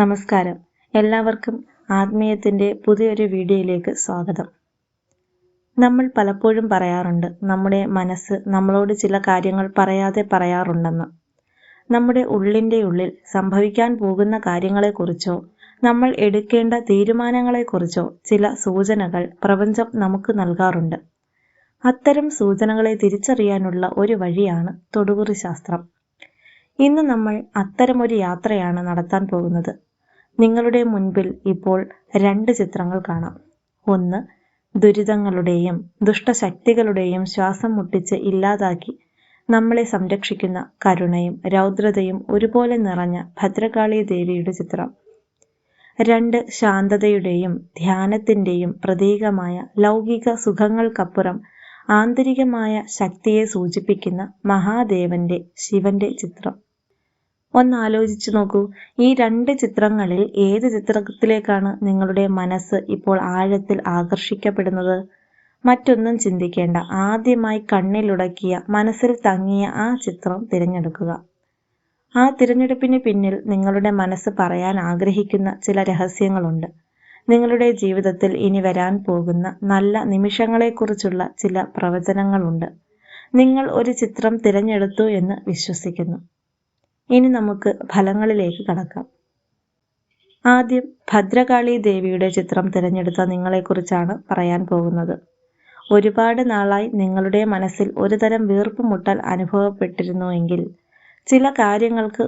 നമസ്കാരം. എല്ലാവർക്കും ആത്മീയത്തിന്റെ പുതിയൊരു വീഡിയോയിലേക്ക് സ്വാഗതം. നമ്മൾ പലപ്പോഴും പറയാറുണ്ട് നമ്മുടെ മനസ്സ് നമ്മളോട് ചില കാര്യങ്ങൾ പറയാതെ പറയാറുണ്ടെന്ന്. നമ്മുടെ ഉള്ളിന്റെ ഉള്ളിൽ സംഭവിക്കാൻ പോകുന്ന കാര്യങ്ങളെക്കുറിച്ചോ നമ്മൾ എടുക്കേണ്ട തീരുമാനങ്ങളെക്കുറിച്ചോ ചില സൂചനകൾ പ്രപഞ്ചം നമുക്ക് നൽകാറുണ്ട്. അത്തരം സൂചനകളെ തിരിച്ചറിയാനുള്ള ഒരു വഴിയാണ് തൊടുകുറി ശാസ്ത്രം. ഇന്ന് നമ്മൾ അത്തരമൊരു യാത്രയാണ് നടത്താൻ പോകുന്നത്. നിങ്ങളുടെ മുൻപിൽ ഇപ്പോൾ രണ്ട് ചിത്രങ്ങൾ കാണാം. ഒന്ന് ദുരിതങ്ങളുടെയും ദുഷ്ടശക്തികളുടെയും ശ്വാസം മുട്ടിച്ച് ഇല്ലാതാക്കി നമ്മളെ സംരക്ഷിക്കുന്ന കരുണയും രൗദ്രതയും ഒരുപോലെ നിറഞ്ഞ ഭദ്രകാളി ദേവിയുടെ ചിത്രം. രണ്ട് ശാന്തതയുടെയും ധ്യാനത്തിന്റെയും പ്രതീകമായ ലൗകിക സുഖങ്ങൾക്കപ്പുറം ആന്തരികമായ ശക്തിയെ സൂചിപ്പിക്കുന്ന മഹാദേവന്റെ ശിവന്റെ ചിത്രം. ഒന്ന് ആലോചിച്ചു നോക്കൂ. ഈ രണ്ട് ചിത്രങ്ങളിൽ ഏത് ചിത്രത്തിലേക്കാണ് നിങ്ങളുടെ മനസ്സ് ഇപ്പോൾ ആഴത്തിൽ ആകർഷിക്കപ്പെടുന്നത്? മറ്റൊന്നും ചിന്തിക്കേണ്ട. ആദ്യമായി കണ്ണിലുടക്കിയ മനസ്സിൽ തങ്ങിയ ആ ചിത്രം തിരഞ്ഞെടുക്കുക. ആ തിരഞ്ഞെടുപ്പിന് പിന്നിൽ നിങ്ങളുടെ മനസ്സ് പറയാൻ ആഗ്രഹിക്കുന്ന ചില രഹസ്യങ്ങളുണ്ട്. നിങ്ങളുടെ ജീവിതത്തിൽ ഇനി വരാൻ പോകുന്ന നല്ല നിമിഷങ്ങളെക്കുറിച്ചുള്ള ചില പ്രവചനങ്ങളുണ്ട്. നിങ്ങൾ ഒരു ചിത്രം തിരഞ്ഞെടുത്തു എന്ന് വിശ്വസിക്കുന്നു. ഇനി നമുക്ക് ഫലങ്ങളിലേക്ക് കടക്കാം. ആദ്യം ഭദ്രകാളി ദേവിയുടെ ചിത്രം തിരഞ്ഞെടുത്ത നിങ്ങളെക്കുറിച്ചാണ് പറയാൻ പോകുന്നത്. ഒരുപാട് നാളായി നിങ്ങളുടെ മനസ്സിൽ ഒരുതരം വീർപ്പുമുട്ടൽ അനുഭവപ്പെട്ടിരുന്നുവെങ്കിൽ ചില കാര്യങ്ങൾക്ക്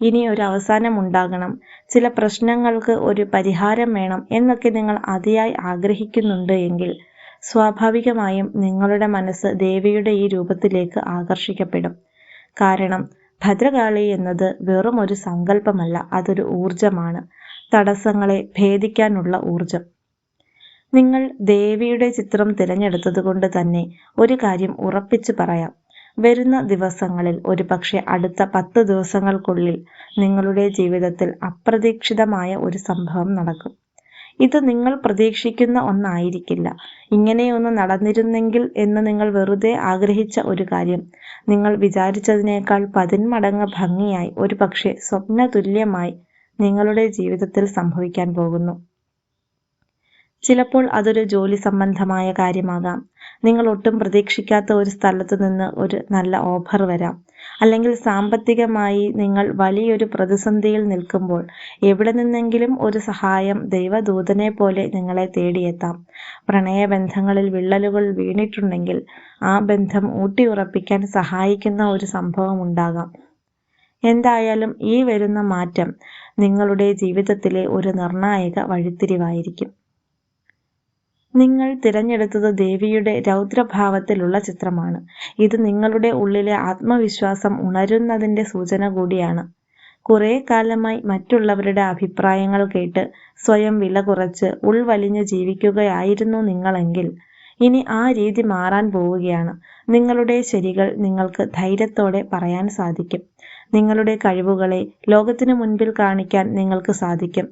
ഇനി ഒരു അവസാനം ഉണ്ടാകണം ചില പ്രശ്നങ്ങൾക്ക് ഒരു പരിഹാരം വേണം എന്നൊക്കെ നിങ്ങൾ അതിയായി ആഗ്രഹിക്കുന്നുണ്ട് എങ്കിൽ സ്വാഭാവികമായും നിങ്ങളുടെ മനസ്സ് ദേവിയുടെ ഈ രൂപത്തിലേക്ക് ആകർഷിക്കപ്പെടും. കാരണം ഭദ്രകാളി എന്നത് വെറും ഒരു സങ്കല്പമല്ല അതൊരു ഊർജമാണ് തടസ്സങ്ങളെ ഭേദിക്കാനുള്ള ഊർജം നിങ്ങൾ ദേവിയുടെ ചിത്രം തിരഞ്ഞെടുത്തത് കൊണ്ട് തന്നെ ഒരു കാര്യം ഉറപ്പിച്ചു പറയാം. വരുന്ന ദിവസങ്ങളിൽ ഒരു പക്ഷേ അടുത്ത പത്ത് ദിവസങ്ങൾക്കുള്ളിൽ നിങ്ങളുടെ ജീവിതത്തിൽ അപ്രതീക്ഷിതമായ ഒരു സംഭവം നടക്കും. ഇത് നിങ്ങൾ പ്രതീക്ഷിക്കുന്ന ഒന്നായിരിക്കില്ല. ഇങ്ങനെയൊന്ന് നടന്നിരുന്നെങ്കിൽ എന്ന് നിങ്ങൾ വെറുതെ ആഗ്രഹിച്ച ഒരു കാര്യം. നിങ്ങൾ വിചാരിച്ചതിനേക്കാൾ പതിന്മടങ്ങ് ഭംഗിയായി ഒരു പക്ഷേ സ്വപ്നതുല്യമായി നിങ്ങളുടെ ജീവിതത്തിൽ സംഭവിക്കാൻ പോകുന്നു. ചിലപ്പോൾ അതൊരു ജോലി സംബന്ധമായ കാര്യമാകാം. നിങ്ങൾ ഒട്ടും പ്രതീക്ഷിക്കാത്ത ഒരു സ്ഥലത്ത് നിന്ന് ഒരു നല്ല ഓഫർ വരാം. അല്ലെങ്കിൽ സാമ്പത്തികമായി നിങ്ങൾ വലിയൊരു പ്രതിസന്ധിയിൽ നിൽക്കുമ്പോൾ എവിടെ നിന്നെങ്കിലും ഒരു സഹായം ദൈവദൂതനെ പോലെ നിങ്ങളെ തേടിയെത്താം. പ്രണയബന്ധങ്ങളിൽ വിള്ളലുകൾ വീണിട്ടുണ്ടെങ്കിൽ ആ ബന്ധം ഊട്ടിയുറപ്പിക്കാൻ സഹായിക്കുന്ന ഒരു സംഭവം ഉണ്ടാകാം. എന്തായാലും ഈ വരുന്ന മാറ്റം നിങ്ങളുടെ ജീവിതത്തിലെ ഒരു നിർണായക വഴിത്തിരിവായിരിക്കും. നിങ്ങൾ തിരഞ്ഞെടുത്തത് ദേവിയുടെ രൗദ്രഭാവത്തിലുള്ള ചിത്രമാണ്. ഇത് നിങ്ങളുടെ ഉള്ളിലെ ആത്മവിശ്വാസം ഉണരുന്നതിന്റെ സൂചന കൂടിയാണ്. കുറേ കാലമായി മറ്റുള്ളവരുടെ അഭിപ്രായങ്ങൾ കേട്ട് സ്വയം വില കുറച്ച് ഉൾവലിഞ്ഞ് ജീവിക്കുകയായിരുന്നു നിങ്ങളെങ്കിൽ. ഇനി ആ രീതി മാറാൻ പോവുകയാണ്. നിങ്ങളുടെ ശരികൾ നിങ്ങൾക്ക് ധൈര്യത്തോടെ പറയാൻ സാധിക്കും. നിങ്ങളുടെ കഴിവുകളെ ലോകത്തിനു മുൻപിൽ കാണിക്കാൻ നിങ്ങൾക്ക് സാധിക്കും.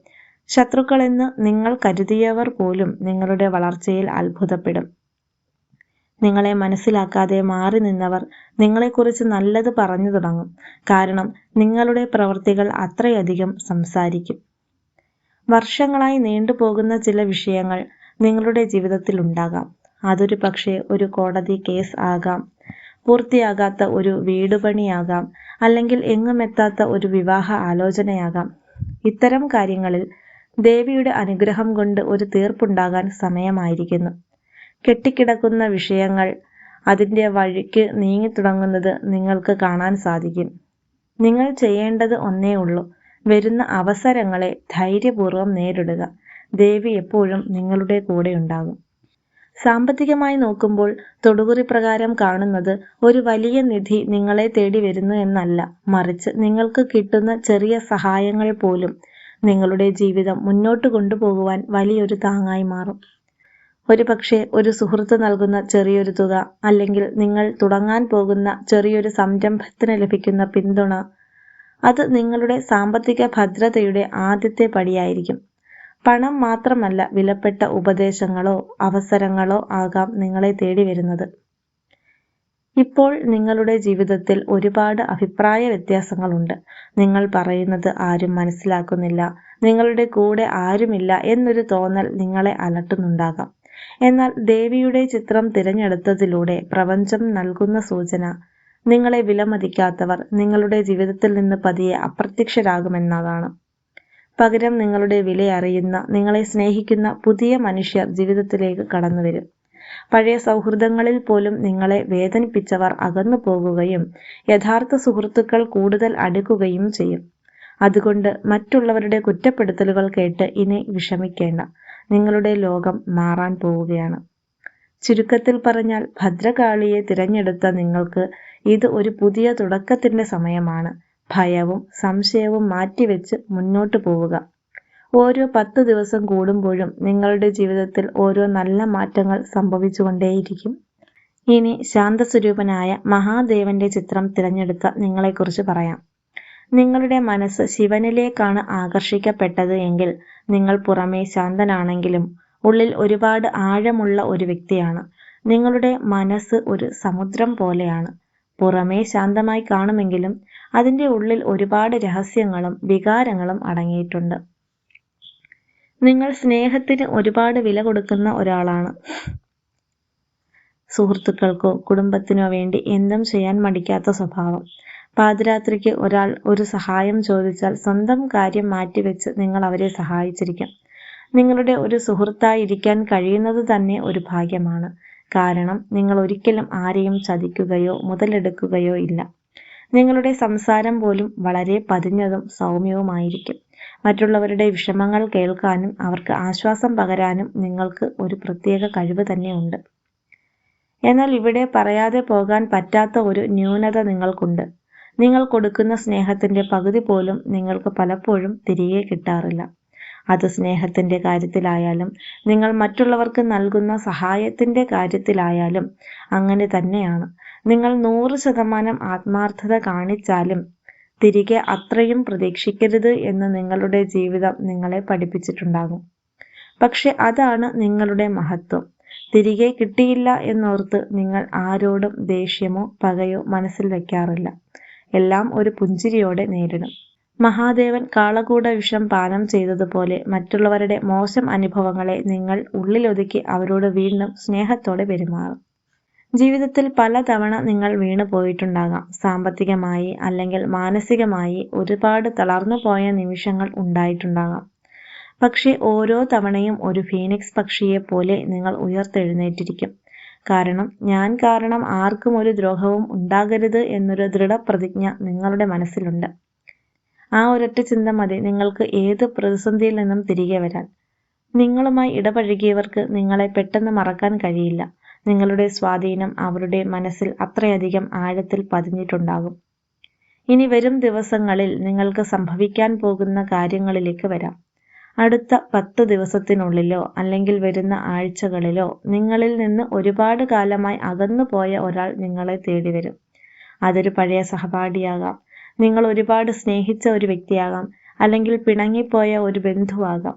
ശത്രുക്കളെന്ന് നിങ്ങൾ കരുതിയവർ പോലും നിങ്ങളുടെ വളർച്ചയിൽ അത്ഭുതപ്പെടും. നിങ്ങളെ മനസ്സിലാക്കാതെ മാറി നിന്നവർ നിങ്ങളെക്കുറിച്ച് നല്ലത് പറഞ്ഞു തുടങ്ങും. കാരണം നിങ്ങളുടെ പ്രവൃത്തികൾ അത്രയധികം സംസാരിക്കും. വർഷങ്ങളായി നീണ്ടുപോകുന്ന ചില വിഷയങ്ങൾ നിങ്ങളുടെ ജീവിതത്തിൽ ഉണ്ടാകാം. അതൊരു പക്ഷേ ഒരു കോടതി കേസ് ആകാം. പൂർത്തിയാകാത്ത ഒരു വീടുപണിയാകാം. അല്ലെങ്കിൽ എങ്ങുമെത്താത്ത ഒരു വിവാഹ ആലോചനയാകാം. ഇത്തരം കാര്യങ്ങളിൽ ദേവിയുടെ അനുഗ്രഹം കൊണ്ട് ഒരു തീർപ്പുണ്ടാകാൻ സമയമായിരിക്കുന്നു. കെട്ടിക്കിടക്കുന്ന വിഷയങ്ങൾ അതിന്റെ വഴിക്ക് നീങ്ങിത്തുടങ്ങുന്നത് നിങ്ങൾക്ക് കാണാൻ സാധിക്കും. നിങ്ങൾ ചെയ്യേണ്ടത് ഒന്നേ ഉള്ളൂ. വരുന്ന അവസരങ്ങളെ ധൈര്യപൂർവം നേരിടുക. ദേവി എപ്പോഴും നിങ്ങളുടെ കൂടെ ഉണ്ടാകും. സാമ്പത്തികമായി നോക്കുമ്പോൾ തൊടുകുറി പ്രകാരം കാണുന്നത് ഒരു വലിയ നിധി നിങ്ങളെ തേടി വരുന്നു എന്നല്ല. മറിച്ച് നിങ്ങൾക്ക് കിട്ടുന്ന ചെറിയ സഹായങ്ങൾ പോലും നിങ്ങളുടെ ജീവിതം മുന്നോട്ട് കൊണ്ടുപോകുവാൻ വലിയൊരു താങ്ങായി മാറും. ഒരു പക്ഷേ ഒരു സുഹൃത്ത് നൽകുന്ന ചെറിയൊരു തുക അല്ലെങ്കിൽ നിങ്ങൾ തുടങ്ങാൻ പോകുന്ന ചെറിയൊരു സംരംഭത്തിന് ലഭിക്കുന്ന പിന്തുണ അത് നിങ്ങളുടെ സാമ്പത്തിക ഭദ്രതയുടെ ആദ്യത്തെ പടിയായിരിക്കും. പണം മാത്രമല്ല വിലപ്പെട്ട ഉപദേശങ്ങളോ അവസരങ്ങളോ ആകാം നിങ്ങളെ തേടി വരുന്നത് ഇപ്പോൾ നിങ്ങളുടെ ജീവിതത്തിൽ ഒരുപാട് അഭിപ്രായ വ്യത്യാസങ്ങളുണ്ട്. നിങ്ങൾ പറയുന്നത് ആരും മനസ്സിലാക്കുന്നില്ല. നിങ്ങളുടെ കൂടെ ആരുമില്ല എന്നൊരു തോന്നൽ നിങ്ങളെ അലട്ടുന്നുണ്ടാകാം. എന്നാൽ ദേവിയുടെ ചിത്രം തിരഞ്ഞെടുത്തതിലൂടെ പ്രപഞ്ചം നൽകുന്ന സൂചന നിങ്ങളെ വിലമതിക്കാത്തവർ നിങ്ങളുടെ ജീവിതത്തിൽ നിന്ന് പതിയെ അപ്രത്യക്ഷരാകുമെന്നതാണ്. പകരം നിങ്ങളുടെ വില അറിയുന്ന നിങ്ങളെ സ്നേഹിക്കുന്ന പുതിയ മനുഷ്യർ ജീവിതത്തിലേക്ക് കടന്നുവരും. പഴയ സൗഹൃദങ്ങളിൽ പോലും നിങ്ങളെ വേദനിപ്പിച്ചവർ അകന്നു പോകുകയും യഥാർത്ഥ സുഹൃത്തുക്കൾ കൂടുതൽ അടുക്കുകയും ചെയ്യും. അതുകൊണ്ട് മറ്റുള്ളവരുടെ കുറ്റപ്പെടുത്തലുകൾ കേട്ട് ഇനി വിഷമിക്കേണ്ട. നിങ്ങളുടെ ലോകം മാറാൻ പോവുകയാണ്. ചുരുക്കത്തിൽ പറഞ്ഞാൽ ഭദ്രകാളിയെ തിരഞ്ഞെടുത്ത നിങ്ങൾക്ക് ഇത് ഒരു പുതിയ തുടക്കത്തിന്റെ സമയമാണ്. ഭയവും സംശയവും മാറ്റിവെച്ച് മുന്നോട്ട് പോവുക. ഓരോ പത്ത് ദിവസം കൂടുമ്പോഴും നിങ്ങളുടെ ജീവിതത്തിൽ ഓരോ നല്ല മാറ്റങ്ങൾ സംഭവിച്ചുകൊണ്ടേയിരിക്കും. ഇനി ശാന്തസ്വരൂപനായ മഹാദേവന്റെ ചിത്രം തിരഞ്ഞെടുത്ത നിങ്ങളെക്കുറിച്ച് പറയാം. നിങ്ങളുടെ മനസ്സ് ശിവനിലേക്കാണ് ആകർഷിക്കപ്പെട്ടത് എങ്കിൽ നിങ്ങൾ പുറമേ ശാന്തനാണെങ്കിലും ഉള്ളിൽ ഒരുപാട് ആഴമുള്ള ഒരു വ്യക്തിയാണ്. നിങ്ങളുടെ മനസ്സ് ഒരു സമുദ്രം പോലെയാണ്. പുറമേ ശാന്തമായി കാണുമെങ്കിലും അതിന്റെ ഉള്ളിൽ ഒരുപാട് രഹസ്യങ്ങളും വികാരങ്ങളും അടങ്ങിയിട്ടുണ്ട്. നിങ്ങൾ സ്നേഹത്തിന് ഒരുപാട് വില കൊടുക്കുന്ന ഒരാളാണ്. സുഹൃത്തുക്കൾക്കോ കുടുംബത്തിനോ വേണ്ടി എന്തും ചെയ്യാൻ മടിക്കാത്ത സ്വഭാവം. പാതിരാത്രിക്ക് ഒരാൾ ഒരു സഹായം ചോദിച്ചാൽ സ്വന്തം കാര്യം മാറ്റിവെച്ച് നിങ്ങൾ അവരെ സഹായിച്ചിരിക്കും. നിങ്ങളുടെ ഒരു സുഹൃത്തായിരിക്കാൻ കഴിയുന്നത് തന്നെ ഒരു ഭാഗ്യമാണ്. കാരണം നിങ്ങൾ ഒരിക്കലും ആരെയും ചതിക്കുകയോ മുതലെടുക്കുകയോ ഇല്ല. നിങ്ങളുടെ സംസാരം പോലും വളരെ പതിഞ്ഞതും സൗമ്യവുമായിരിക്കും. മറ്റുള്ളവരുടെ വിഷമങ്ങൾ കേൾക്കാനും അവർക്ക് ആശ്വാസം പകരാനും നിങ്ങൾക്ക് ഒരു പ്രത്യേക കഴിവ് തന്നെയുണ്ട്. എന്നാൽ ഇവിടെ പറയാതെ പോകാൻ പറ്റാത്ത ഒരു ന്യൂനത നിങ്ങൾക്കുണ്ട്. നിങ്ങൾ കൊടുക്കുന്ന സ്നേഹത്തിന്റെ പകുതി പോലും നിങ്ങൾക്ക് പലപ്പോഴും തിരികെ കിട്ടാറില്ല. അത് സ്നേഹത്തിന്റെ കാര്യത്തിലായാലും നിങ്ങൾ മറ്റുള്ളവർക്ക് നൽകുന്ന സഹായത്തിന്റെ കാര്യത്തിലായാലും അങ്ങനെ തന്നെയാണ്. നിങ്ങൾ നൂറ് ശതമാനം ആത്മാർത്ഥത കാണിച്ചാലും തിരികെ അത്രയും പ്രതീക്ഷിക്കരുത് എന്ന് നിങ്ങളുടെ ജീവിതം നിങ്ങളെ പഠിപ്പിച്ചിട്ടുണ്ടാകും. പക്ഷെ അതാണ് നിങ്ങളുടെ മഹത്വം. തിരികെ കിട്ടിയില്ല എന്നോർത്ത് നിങ്ങൾ ആരോടും ദേഷ്യമോ പകയോ മനസ്സിൽ വയ്ക്കാറില്ല എല്ലാം ഒരു പുഞ്ചിരിയോടെ നേരിടും. മഹാദേവൻ കാളകൂട വിഷം പാനം ചെയ്തതുപോലെ മറ്റുള്ളവരുടെ മോശം അനുഭവങ്ങളെ നിങ്ങൾ ഉള്ളിലൊതുക്കി അവരോട് വീണ്ടും സ്നേഹത്തോടെ പെരുമാറും. ജീവിതത്തിൽ പലതവണ നിങ്ങൾ വീണു പോയിട്ടുണ്ടാകാം. സാമ്പത്തികമായി അല്ലെങ്കിൽ മാനസികമായി ഒരുപാട് തളർന്നു പോയ നിമിഷങ്ങൾ ഉണ്ടായിട്ടുണ്ടാകാം. പക്ഷേ ഓരോ തവണയും ഒരു ഫീനിക്സ് പക്ഷിയെ പോലെ നിങ്ങൾ ഉയർത്തെഴുന്നേറ്റിരിക്കും. കാരണം ഞാൻ കാരണം ആർക്കും ഒരു ദ്രോഹവും ഉണ്ടാകരുത് എന്നൊരു ദൃഢപ്രതിജ്ഞ നിങ്ങളുടെ മനസ്സിലുണ്ട്. ആ ഒരൊറ്റ ചിന്ത മതി നിങ്ങൾക്ക് ഏത് പ്രതിസന്ധിയിൽ നിന്നും തിരികെ വരാൻ. നിങ്ങളുമായി ഇടപഴകിയവർക്ക് നിങ്ങളെ പെട്ടെന്ന് മറക്കാൻ കഴിയില്ല. നിങ്ങളുടെ സ്വാധീനം അവരുടെ മനസ്സിൽ അത്രയധികം ആഴത്തിൽ പതിഞ്ഞിട്ടുണ്ടാകും. ഇനി വരും ദിവസങ്ങളിൽ നിങ്ങൾക്ക് സംഭവിക്കാൻ പോകുന്ന കാര്യങ്ങളിലേക്ക് വരാം. അടുത്ത പത്ത് ദിവസത്തിനുള്ളിലോ അല്ലെങ്കിൽ വരുന്ന ആഴ്ചകളിലോ നിങ്ങളിൽ നിന്ന് ഒരുപാട് കാലമായി അകന്നു പോയ ഒരാൾ നിങ്ങളെ തേടി വരും അതൊരു പഴയ സഹപാഠിയാകാം. നിങ്ങൾ ഒരുപാട് സ്നേഹിച്ച ഒരു വ്യക്തിയാകാം. അല്ലെങ്കിൽ പിണങ്ങിപ്പോയ ഒരു ബന്ധുവാകാം.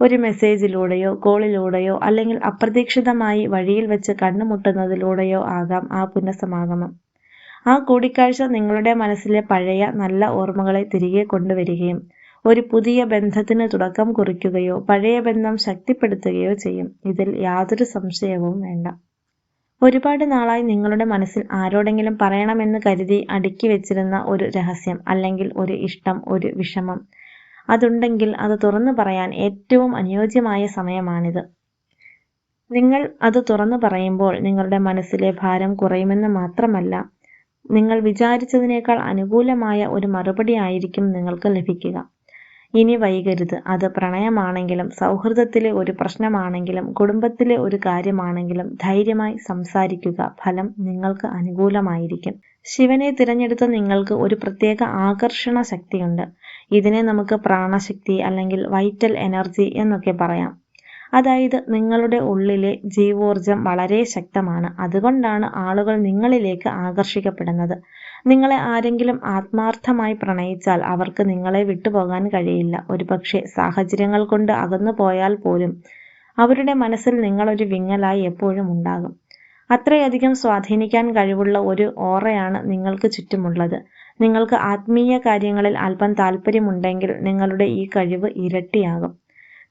ഒരു മെസ്സേജിലൂടെയോ കോളിലൂടെയോ അല്ലെങ്കിൽ അപ്രതീക്ഷിതമായി വഴിയിൽ വെച്ച് കണ്ടുമുട്ടുന്നതിലൂടെയോ ആകാം ആ പുനഃസമാഗമം. ആ കൂടിക്കാഴ്ച നിങ്ങളുടെ മനസ്സിലെ പഴയ നല്ല ഓർമ്മകളെ തിരികെ കൊണ്ടുവരികയും ഒരു പുതിയ ബന്ധത്തിന് തുടക്കം കുറിക്കുകയോ പഴയ ബന്ധം ശക്തിപ്പെടുത്തുകയോ ചെയ്യും. ഇതിൽ യാതൊരു സംശയവും വേണ്ട. ഒരുപാട് നാളായി നിങ്ങളുടെ മനസ്സിൽ ആരോടെങ്കിലും പറയണമെന്ന് കരുതി അടുക്കി വെച്ചിരുന്ന ഒരു രഹസ്യം അല്ലെങ്കിൽ ഒരു ഇഷ്ടം ഒരു വിഷമം അതുണ്ടെങ്കിൽ അത് തുറന്നു പറയാൻ ഏറ്റവും അനുയോജ്യമായ സമയമാണിത്. നിങ്ങൾ അത് തുറന്നു പറയുമ്പോൾ നിങ്ങളുടെ മനസ്സിലെ ഭാരം കുറയുമെന്ന് മാത്രമല്ല നിങ്ങൾ വിചാരിച്ചതിനേക്കാൾ അനുകൂലമായ ഒരു മറുപടി ആയിരിക്കും നിങ്ങൾക്ക് ലഭിക്കുക. ഇനി വൈകരുത്. അത് പ്രണയമാണെങ്കിലും സൗഹൃദത്തിലെ ഒരു പ്രശ്നമാണെങ്കിലും കുടുംബത്തിലെ ഒരു കാര്യമാണെങ്കിലും ധൈര്യമായി സംസാരിക്കുക. ഫലം നിങ്ങൾക്ക് അനുകൂലമായിരിക്കും. ശിവനെ തിരഞ്ഞെടുത്ത നിങ്ങൾക്ക് ഒരു പ്രത്യേക ആകർഷണ ശക്തിയുണ്ട്. ഇതിനെ നമുക്ക് പ്രാണശക്തി അല്ലെങ്കിൽ വൈറ്റൽ എനർജി എന്നൊക്കെ പറയാം. അതായത് നിങ്ങളുടെ ഉള്ളിലെ ജീവോർജം വളരെ ശക്തമാണ്. അതുകൊണ്ടാണ് ആളുകൾ നിങ്ങളിലേക്ക് ആകർഷിക്കപ്പെടുന്നത്. നിങ്ങളെ ആരെങ്കിലും ആത്മാർത്ഥമായി പ്രണയിച്ചാൽ അവർക്ക് നിങ്ങളെ വിട്ടുപോകാൻ കഴിയില്ല. ഒരുപക്ഷെ സാഹചര്യങ്ങൾ കൊണ്ട് അകന്നു പോയാൽ പോലും അവരുടെ മനസ്സിൽ നിങ്ങളൊരു വിങ്ങലായി എപ്പോഴും ഉണ്ടാകും. അത്രയധികം സ്വാധീനിക്കാൻ കഴിവുള്ള ഒരു ഓറയാണ് നിങ്ങൾക്ക് ചുറ്റുമുള്ളത്. നിങ്ങൾക്ക് ആത്മീയ കാര്യങ്ങളിൽ അല്പം താല്പര്യമുണ്ടെങ്കിൽ നിങ്ങളുടെ ഈ കഴിവ് ഇരട്ടിയാകും.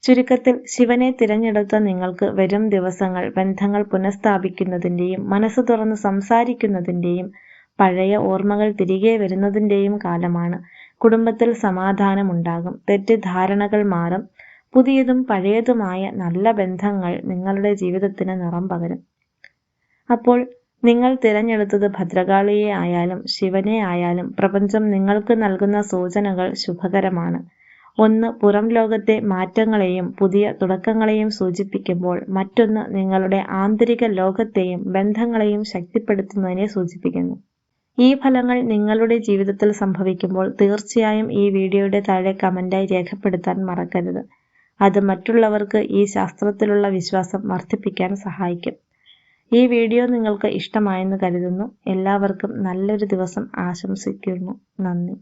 ചുരുക്കത്തിൽ ശിവനെ തിരഞ്ഞെടുത്ത നിങ്ങൾക്ക് വരും ദിവസങ്ങൾ ബന്ധങ്ങൾ പുനഃസ്ഥാപിക്കുന്നതിന്റെയും മനസ്സ് തുറന്ന് സംസാരിക്കുന്നതിന്റെയും പഴയ ഓർമ്മകൾ തിരികെ വരുന്നതിന്റെയും കാലമാണ്. കുടുംബത്തിൽ സമാധാനമുണ്ടാകും തെറ്റിദ്ധാരണകൾ മാറും പുതിയതും പഴയതുമായ നല്ല ബന്ധങ്ങൾ നിങ്ങളുടെ ജീവിതത്തിന് നിറം പകരും. അപ്പോൾ നിങ്ങൾ തിരഞ്ഞെടുത്തത് ഭദ്രകാളിയെ ആയാലും ശിവനെ ആയാലും പ്രപഞ്ചം നിങ്ങൾക്ക് നൽകുന്ന സൂചനകൾ ശുഭകരമാണ്. ഒന്ന് പുറം ലോകത്തെ മാറ്റങ്ങളെയും പുതിയ തുടക്കങ്ങളെയും സൂചിപ്പിക്കുമ്പോൾ മറ്റൊന്ന് നിങ്ങളുടെ ആന്തരിക ലോകത്തെയും ബന്ധങ്ങളെയും ശക്തിപ്പെടുത്തുന്നതിനെ സൂചിപ്പിക്കുന്നു. ഈ ഫലങ്ങൾ നിങ്ങളുടെ ജീവിതത്തിൽ സംഭവിക്കുമ്പോൾ തീർച്ചയായും ഈ വീഡിയോയുടെ താഴെ കമന്റായി രേഖപ്പെടുത്താൻ മറക്കരുത്. അത് മറ്റുള്ളവർക്ക് ഈ ശാസ്ത്രത്തിലുള്ള വിശ്വാസം വർദ്ധിപ്പിക്കാൻ സഹായിക്കും. ഈ വീഡിയോ നിങ്ങൾക്ക് ഇഷ്ടമായെന്ന് കരുതുന്നു. എല്ലാവർക്കും നല്ലൊരു ദിവസം ആശംസിക്കുന്നു. നന്ദി.